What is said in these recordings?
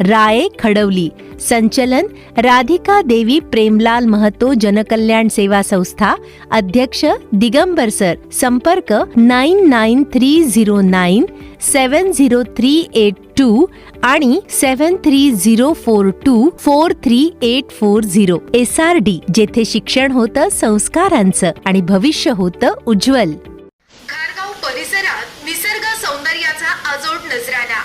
राये खडवली. संचलन राधिका देवी प्रेमलाल महतो जनकल्याण सेवा संस्था अध्यक्ष दिगंबर सर संपर्क nine nine three zero nine seven zero three eight two आणि seven three zero four two four three eight four zero. S R D जेथे शिक्षण होतं संस्कारांचं आणि भविष्य होतं उज्ज्वल. खारगाव परिसरात निसर्ग सौंदर्याचा अजोड नजराणा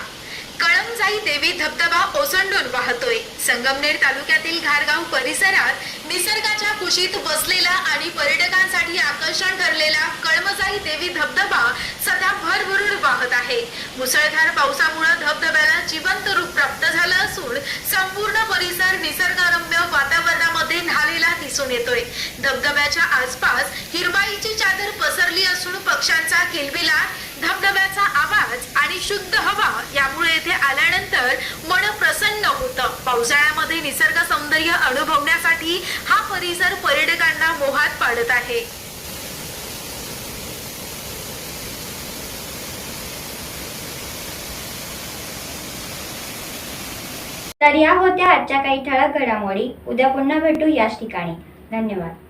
कळमजाई देवी धबधबा ओसंडून वाहतोय. संगमनेर तालुक्यातील घारगाव परिसरात निसर्गाच्या कुशीत बसलेला आणि पर्यटकांसाठी आकर्षण ठरलेला कळमजाई देवी धबधबा सध्या भरभरून वाहत आहे. मुसळधार पावसामुळे धबधब्याला जिवंत रूप प्राप्त झालं असून संपूर्ण परिसर निसर्गरम्य वातावरणामध्ये न्हालेला दिसून येतोय. धबधब्याच्या आसपास हिरवाईची चादर पसरली असून पक्ष्यांचा किलबिलाट धबधब्याचा आवाज आणि शुद्ध हवा होतं. पावसाळ्यामध्ये निसर्ग सौंदर्य अनुभवण्यासाठी हा परिसर पर्यटकांना मोहात पाडत आहे. तर या होत्या आजच्या काही ठळक घडामोडी. उद्या पुन्हा भेटू याच ठिकाणी. धन्यवाद.